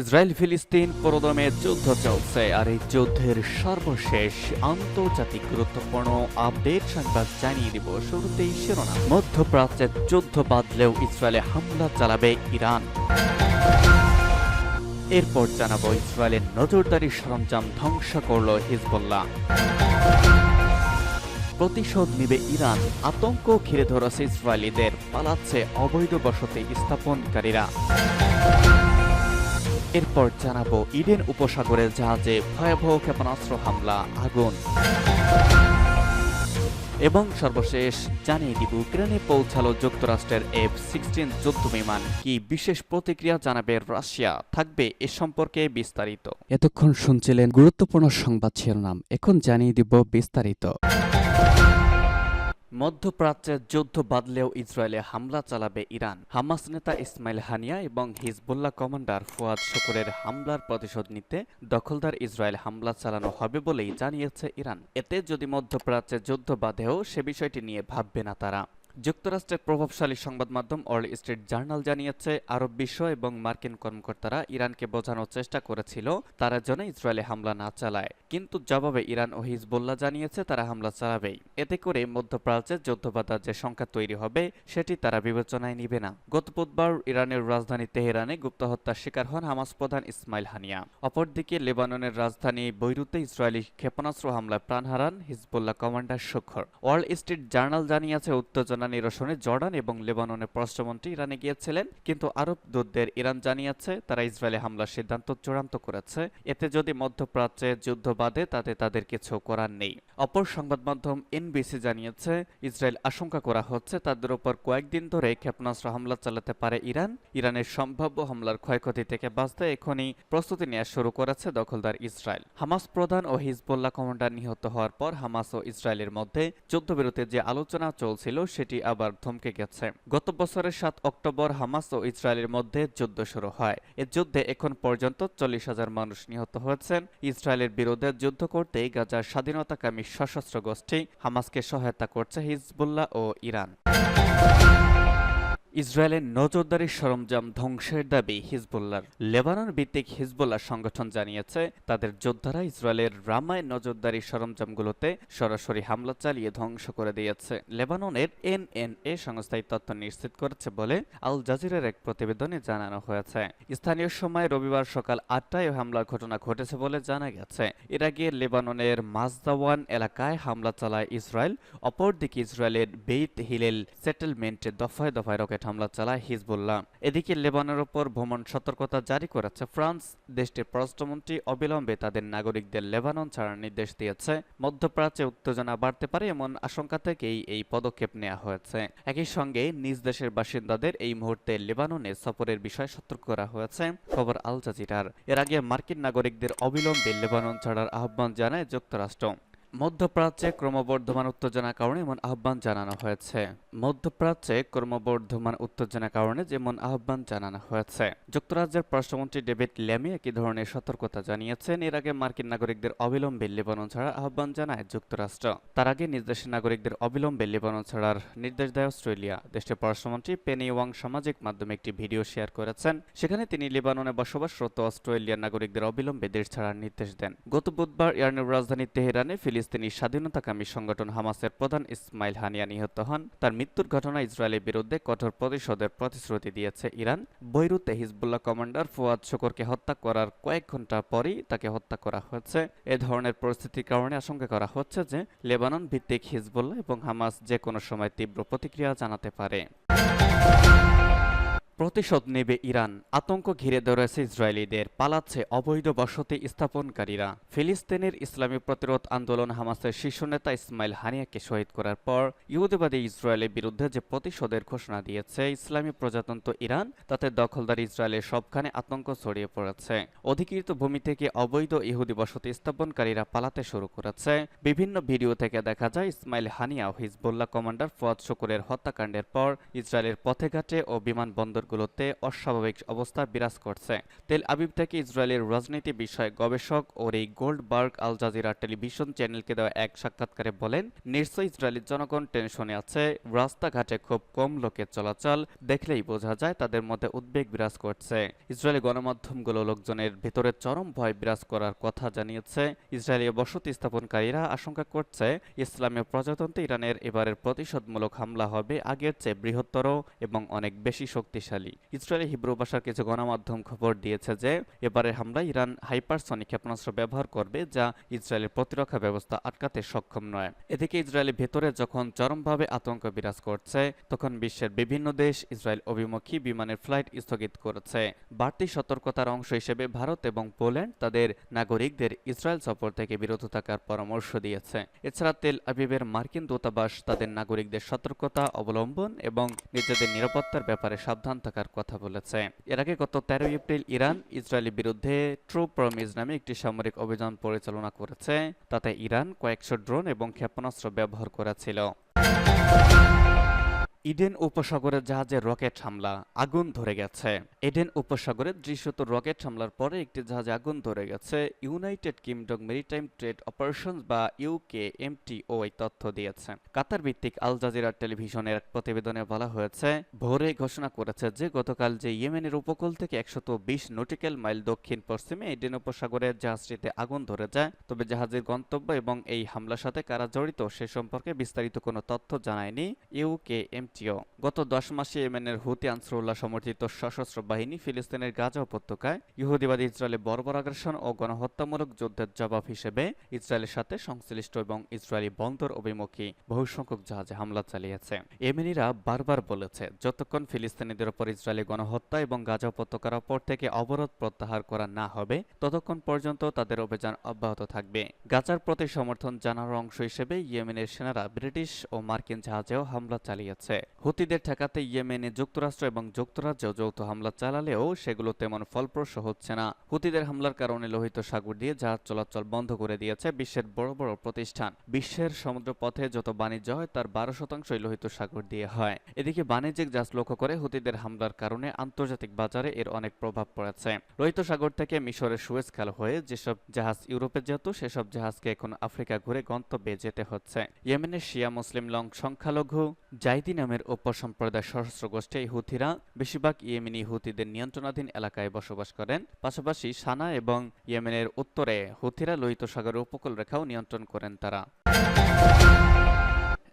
Israel ফিলিস্তিন পুরোদমে যুদ্ধ চলছে আর এই যুদ্ধের সর্বশেষ আন্তর্জাতিক গুরুত্বপূর্ণ আপডেট সংবাদ জানিয়ে দিব শুরুতেই শিরোনাম। মধ্যপ্রাচ্যে যুদ্ধ বাঁধলেও ইসরায়েলে হামলা চালাবে ইরান। এরপর জানাব ইসরায়েলের নজরদারি সরঞ্জাম ধ্বংস করল হিজবুল্লাহ। প্রতিশোধ নিবে ইরান। আতঙ্ক ঘিরে ধরেছে ইসরায়েলিদের। পালাচ্ছে অবৈধ বসতি স্থাপনকারীরা। এরপর জানাব ইডেন উপসাগরের জাহাজে ভয়াবহ ক্ষেপণাস্ত্র হামলা, আগুন। এবং সর্বশেষ জানিয়ে দিব ইউক্রেনে পৌঁছালো যুক্তরাষ্ট্রের এফ সিক্সটিন যুদ্ধ বিমান। কি বিশেষ প্রতিক্রিয়া জানাবে রাশিয়া? থাকবে এ সম্পর্কে বিস্তারিত। এতক্ষণ শুনছিলেন গুরুত্বপূর্ণ সংবাদ শিরোনাম। এখন জানিয়ে দিব বিস্তারিত। মধ্যপ্রাচ্যে যুদ্ধ বাদলেও ইসরায়েলে হামলা চালাবে ইরান। হামাস নেতা ইসমাইল হানিয়া এবং হিজবুল্লাহ কমান্ডার ফুয়াদ শুকুরের হামলার প্রতিশোধ নিতে দখলদার ইসরায়েল হামলা চালানো হবে বলেই জানিয়েছে ইরান। এতে যদি মধ্যপ্রাচ্যে যুদ্ধ বাধেও সে বিষয়টি নিয়ে ভাববে না তারা। যুক্তরাষ্ট্রের প্রভাবশালী সংবাদ মাধ্যম অল স্ট্রিট জার্নাল জানিয়েছে, আরব বিশ্ব এবং মার্কিন কর্মকর্তারা ইরানকে বোঝানোর চেষ্টা করেছিল, তারা যেন ইসরায়েলে হামলা না চালায়। কিন্তু জবাবে ইরান ও হিজবুল্লাহ জানিয়েছে, তারা হামলা চালাবেই। এতে করে মধ্যপ্রাচ্যে যুদ্ধবাধার যে সংখ্যা তৈরি হবে, সেটি তারা বিবেচনায় নিবে না। গত বুধবার ইরানের রাজধানী তেহরানে গুপ্ত হত্যার শিকার হন হামাস প্রধান ইসমাইল হানিয়া। অপরদিকে লেবাননের রাজধানী বৈরুতে ইসরায়েলি ক্ষেপণাস্ত্র হামলায় প্রাণ হারান Hezbollah commander Shukr Wall Street Journal জানিয়েছে, উত্তেজনা নিরসনে জর্ডান এবং লেবাননের পররাষ্ট্রমন্ত্রী ইরানে গিয়েছিলেন। কিন্তু আরব দূতদের ইরান জানিয়েছে, তারা ইসরায়েলে হামলার সিদ্ধান্ত চূড়ান্ত করেছে। এতে যদি মধ্যপ্রাচ্যে যুদ্ধ বাদে তাতে তাদের কিছু করার নেই। অপর সংবাদ মাধ্যম এনবিসি জানিয়েছে, ইসরায়েল আশঙ্কা করা হচ্ছে, তাদের উপর কয়েকদিন ধরে ক্ষেপণাস্ত্র হামলা চালাতে পারে ইরান। ইরানের সম্ভাব্য হামলার ক্ষয়ক্ষতি থেকে বাঁচতে এখনই প্রস্তুতি নেওয়া শুরু করেছে দখলদার ইসরায়েল। হামাস প্রধান ও হিজবুল্লাহ কমান্ডার নিহত হওয়ার পর হামাস ও ইসরায়েলের মধ্যে যুদ্ধবিরতির যে আলোচনা চলছিল, সেটি আবার থমকে গেছে। গত বছরের সাত অক্টোবর হামাস ও ইসরায়েলের মধ্যে যুদ্ধ শুরু হয়। এ যুদ্ধে এখন পর্যন্ত চল্লিশ হাজার মানুষ নিহত হয়েছেন। ইসরায়েলের বিরুদ্ধে যুদ্ধ করতে গাজার স্বাধীনতাকামী সশস্ত্র গোষ্ঠী হামাসকে সহায়তা করছে হিজবুল্লাহ ও ইরান। ইসরায়েলের নজরদারি সরঞ্জাম ধ্বংসের দাবি হিজবুল্লার লেবানন ভিত্তিক হিজবুল্লাহ সংগঠন জানিয়েছে, তাদের যোদ্ধারা ইসরায়েলের রামায় নজরদারি সরঞ্জামগুলোতে সরাসরি হামলা চালিয়ে ধ্বংস করে দিয়েছে। লেবাননের এনএনএ সংস্থায় তথ্য নিশ্চিত করেছে বলে আল জাজিরের এক প্রতিবেদনে জানানো হয়েছে। স্থানীয় সময় রবিবার সকাল আটটায় হামলার ঘটনা ঘটেছে বলে জানা গেছে। এর আগে লেবাননের মাজদাওয়ান এলাকায় হামলা চালায় ইসরায়েল, অপরদিকে ইসরায়েলের বেইত হিলেল সেটেলমেন্টে দফায় দফায় রকেট হামলা চালায় হিজবুল্লাহ। এদিকে লেবানের ওপর ভ্রমণ সতর্কতা জারি করেছে ফ্রান্স। দেশটির পররাষ্ট্রমন্ত্রী অবিলম্বে তাদের নাগরিকদের লেবানন ছাড়ার নির্দেশ দিয়েছে। মধ্যপ্রাচ্যে উত্তেজনা বাড়তে পারে এমন আশঙ্কা থেকেই এই পদক্ষেপ নেওয়া হয়েছে। একই সঙ্গে নিজ দেশের বাসিন্দাদের এই মুহূর্তে লেবাননে সফরের বিষয়ে সতর্ক করা হয়েছে। খবর আল জাজিরার। এর আগে মার্কিন নাগরিকদের অবিলম্বে লেবানন ছাড়ার আহ্বান জানায় যুক্তরাষ্ট্র। মধ্যপ্রাচ্যে ক্রমবর্ধমান উত্তেজনার কারণে এমন আহ্বান জানানো হয়েছে। মধ্যপ্রাচ্যে ক্রমবর্ধমান উত্তেজনার কারণে যেমন আহ্বান জানানো হয়েছে। যুক্তরাজ্যের পররাষ্ট্রমন্ত্রী ডেভিড ল্যামি একই ধরনের সতর্কতা জানিয়েছেন। এর আগে মার্কিন নাগরিকদের অবিলম্বে লেবানন ছাড়ার আহ্বান জানায় যুক্তরাষ্ট্র। তার আগে নিজ দেশের নাগরিকদের অবিলম্বে লেবানন ছাড়ার নির্দেশ দেয় অস্ট্রেলিয়া। দেশটির পররাষ্ট্রমন্ত্রী পেনি ওয়াং সামাজিক মাধ্যমে একটি ভিডিও শেয়ার করেছেন। সেখানে তিনি লেবাননে বসবাসরত অস্ট্রেলিয়ার নাগরিকদের অবিলম্বে দেশ ছাড়ার নির্দেশ দেন। গত বুধবার ইরানের রাজধানী তেহরানে ফিলিস্তিনি স্বাধীনতাকামী সংগঠন হামাসের প্রধান ইসমাইল হানিয়া নিহত হন। তার মৃত্যুর ঘটনা ইসরায়েলের বিরুদ্ধে কঠোর প্রতিশোধের প্রতিশ্রুতি দিয়েছে ইরান। বৈরুতে হিজবুল্লাহ কমান্ডার ফুয়াদ শকরকে হত্যা করার কয়েক ঘণ্টা পরই তাকে হত্যা করা হয়েছে। এ ধরনের পরিস্থিতির কারণে আশঙ্কা করা হচ্ছে যে লেবানন ভিত্তিক হিজবুল্লাহ এবং হামাস যে কোনো সময় তীব্র প্রতিক্রিয়া জানাতে পারে। প্রতিশোধ নেবে ইরান। আতঙ্ক ঘিরে ধরেছে ইসরায়েলিদের। পালাচ্ছে অবৈধ বসতি স্থাপনকারীরা। ফিলিস্তিনের ইসলামী প্রতিরোধ আন্দোলন হামাসের শীর্ষ নেতা ইসমাইল হানিয়াকে শহীদ করার পর ইহুদিবাদী ইসরায়েলের বিরুদ্ধে যে প্রতিশোধের ঘোষণা দিয়েছে ইসলামী প্রজাতন্ত্র ইরান, তাতে দখলদার ইসরায়েলের সবখানে আতঙ্ক ছড়িয়ে পড়েছে। অধিকৃত ভূমি থেকে অবৈধ ইহুদি বসতি স্থাপনকারীরা পালাতে শুরু করেছে। বিভিন্ন ভিডিও থেকে দেখা যায় Ismail Haniyeh Hezbollah commander Fuad শুকুরের হত্যাকাণ্ডের পর ইসরায়েলের পথে ঘাটে ও বিমানবন্দর বন্দরগুলোতে অস্বাভাবিক অবস্থা বিরাজ করছে। তেল আবিব থেকে ইসরায়েলের রাজনীতি বিষয়ে গবেষক ওরি গোল্ডবার্গ আল জাজিরা টেলিভিশন চ্যানেলকে দেওয়া এক সাক্ষাৎকারে বলেন, নিশ্চয়ই ইসরায়েলের জনগণ টেনশনে আছে, রাস্তাঘাটে খুব কম লোকের চলাচল দেখলেই বোঝা যায় তাদের মধ্যে উদ্বেগ বিরাজ করছে। ইসরায়েলি গণমাধ্যমগুলো লোকজনের ভেতরে চরম ভয় বিরাজ করার কথা জানিয়েছে। ইসরায়েলি বসতি স্থাপনকারীরা আশঙ্কা করছে ইসলামীয় প্রজাতন্ত্রে ইরানের এবারের প্রতিশোধমূলক হামলা হবে আগের চেয়ে বৃহত্তর এবং অনেক বেশি শক্তিশালী। ইসরায়েলি হিব্রু ভাষার কিছু গণমাধ্যম খবর দিয়েছে যে, এবারের হামলায় ইরান হাইপারসনিক ক্ষেপণাস্ত্র ব্যবহার করবে যা ইসরায়েলের প্রতিরক্ষা ব্যবস্থা আটকাতে সক্ষম নয়। এদিকে ইসরায়েলের ভেতরে যখন চরমভাবে আতঙ্ক বিরাজ করছে, তখন বিশ্বের বিভিন্ন দেশ ইসরায়েল অভিমুখী বিমানের ফ্লাইট স্থগিত করেছে। বাড়তি সতর্কতার অংশ হিসেবে ভারত এবং পোল্যান্ড তাদের নাগরিকদের ইসরায়েল সফর থেকে বিরত থাকার পরামর্শ দিয়েছে। এছাড়া তেল আবিবের মার্কিন দূতাবাস তাদের নাগরিকদের সতর্কতা অবলম্বন এবং নিজেদের নিরাপত্তার ব্যাপারে সাবধান থাকার কথা বলেছে। এর আগে গত তেরোই এপ্রিল ইরান ইসরায়েলের বিরুদ্ধে ট্রু প্রমিজ নামে একটি সামরিক অভিযান পরিচালনা করেছে। তাতে ইরান কয়েকশো ড্রোন এবং ক্ষেপণাস্ত্র ব্যবহার করেছিল। ইডেন উপসাগরে জাহাজে রকেট হামলা, আগুন ধরে গেছে। এডেন উপসাগরে দৃশ্যত রকেট হামলার পরে একটি জাহাজে আগুন ধরে গেছে। United Kingdom Maritime Trade Operations বা ইউকে এমটিও এই তথ্য দিয়েছে। কাতার ভিত্তিক আল জাজিরা টেলিভিশনের এক প্রতিবেদনে বলা হয়েছে, ভোরে ঘোষণা করেছে যে গতকাল যে ইয়েমেনের উপকূল থেকে একশত বিশ নটিক্যাল মাইল দক্ষিণ পশ্চিমে এডেন উপসাগরে জাহাজটিতে আগুন ধরে যায়। তবে জাহাজের গন্তব্য এবং এই হামলার সাথে কারা জড়িত সে সম্পর্কে বিস্তারিত কোনো তথ্য জানায়নি। ইউকে এম এমটিও গত দশ মাসে ইয়েমেনের হুতি আনসারুল্লাহ সমর্থিত সশস্ত্র বাহিনী ফিলিস্তিনের গাজা উপত্যকায় ইহুদিবাদী ইসরায়েলে বর্বর আগ্রাসন ও গণহত্যামূলক যুদ্ধের জবাব হিসেবে ইসরায়েলের সাথে সংশ্লিষ্ট এবং ইসরায়েলি বন্দর অভিমুখী বহু সংখ্যক জাহাজে হামলা চালিয়েছে। ইয়েমেনিরা বারবার বলেছে, যতক্ষণ ফিলিস্তিনিদের ওপর ইসরায়েলি গণহত্যা এবং গাজা উপত্যকার ওপর থেকে অবরোধ প্রত্যাহার করা না হবে, ততক্ষণ পর্যন্ত তাদের অভিযান অব্যাহত থাকবে। গাজার প্রতি সমর্থন জানানোর অংশ হিসেবে ইয়েমেনের সেনারা ব্রিটিশ ও মার্কিন জাহাজেও হামলা চালিয়েছে। হুতিদের ঠেকাতে ইয়েমেনে যুক্তরাষ্ট্র এবং যুক্তরাজ্য যৌথ হামলা চালালেও সেগুলো তেমন ফলপ্রসূ হচ্ছে না। হুতিদের হামলার কারণে লোহিত সাগর দিয়ে জাহাজ চলাচল বন্ধ করে দিয়েছে বিশ্বের বড় বড় প্রতিষ্ঠান। বিশ্বের সমুদ্রপথে যত বাণিজ্য হয়, তার বারো শতাংশই লোহিত সাগর দিয়ে হয়। এদিকে বাণিজ্যিক জাহাজ লক্ষ্য করে হুতিদের হামলার কারণে আন্তর্জাতিক বাজারে এর অনেক প্রভাব পড়েছে। লোহিত সাগর থেকে মিশরের সুয়েজ খাল হয়ে যেসব জাহাজ ইউরোপে যেত, সেসব জাহাজকে এখন আফ্রিকা ঘুরে গন্তব্যে যেতে হচ্ছে। ইয়েমেনের শিয়া মুসলিম লং সংখ্যালঘু জাইদি নামের উপসম্প্রদায় সশস্ত্র গোষ্ঠী হুথিরা বেশিরভাগ ইয়েমেনি হুথিদের নিয়ন্ত্রণাধীন এলাকায় বসবাস করেন। পাশাপাশি সানা এবং ইয়েমেনের উত্তরে হুথিরা লোহিত সাগরের উপকূল রেখাও নিয়ন্ত্রণ করেন তারা।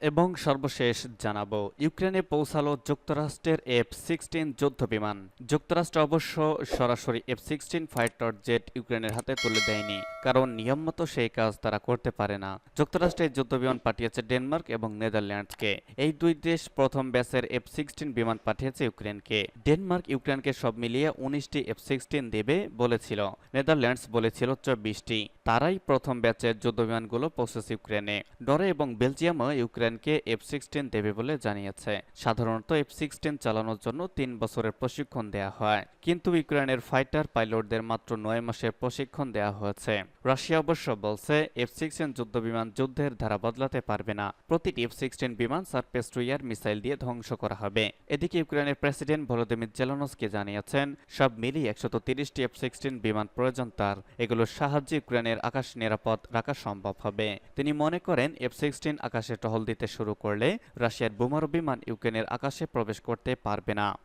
এবং সর্বশেষ জানাব, ইউক্রেনে পৌঁছালো যুক্তরাষ্ট্রের এফ সিক্সটিন যুদ্ধ বিমান যুক্তরাষ্ট্র অবশ্য সরাসরি এফ সিক্সটিন ফাইটার জেট ইউক্রেনের হাতে তুলে দেয়নি, কারণ নিয়ম মতো সেই কাজ তারা করতে পারে না। যুক্তরাষ্ট্রের যুদ্ধ বিমান পাঠিয়েছে ডেনমার্ক এবং নেদারল্যান্ডসকে। এই দুই দেশ প্রথম ব্যাচের এফ সিক্সটিন বিমান পাঠিয়েছে ইউক্রেনকে। ডেনমার্ক ইউক্রেনকে সব মিলিয়ে উনিশটি এফ সিক্সটিন দেবে বলেছিল। নেদারল্যান্ডস বলেছিল চব্বিশটি। তারাই প্রথম ব্যাচের যুদ্ধ বিমানগুলো পৌঁছেছে ইউক্রেনে। ডরে এবং বেলজিয়ামও ইউক্রেনকে এফ সিক্সটিন দেবে বলে জানিয়েছে। সাধারণত এফ সিক্সটিন চালানোর জন্য তিন বছরের প্রশিক্ষণ দেয়া হয়। কিন্তু ইউক্রেনের ফাইটার পাইলটদের মাত্র নয় মাসের প্রশিক্ষণ দেওয়া হয়েছে। রাশিয়া অবশ্য বলছে এফ সিক্সটিন যুদ্ধ বিমান যুদ্ধের ধারা বদলাতে পারবে না। প্রতিটি এফ সিক্সটিন বিমান সার্পেস্ট্রুয়ার মিসাইল দিয়ে ধ্বংস করা হবে। এদিকে ইউক্রেনের প্রেসিডেন্ট ভলোদিমির জেলানস্কি জানিয়েছেন, সব মিলিয়ে একশত তিরিশটি এফ সিক্সটিন বিমান প্রয়োজন তার। এগুলোর সাহায্যে ইউক্রেনের আকাশ নিরাপদ রাখা সম্ভব হবে। তিনি মনে করেন এফ সিক্সটিন আকাশে টহল দিতে শুরু করলে রাশিয়ার বোমারু বিমান ইউক্রেনের আকাশে প্রবেশ করতে পারবে না।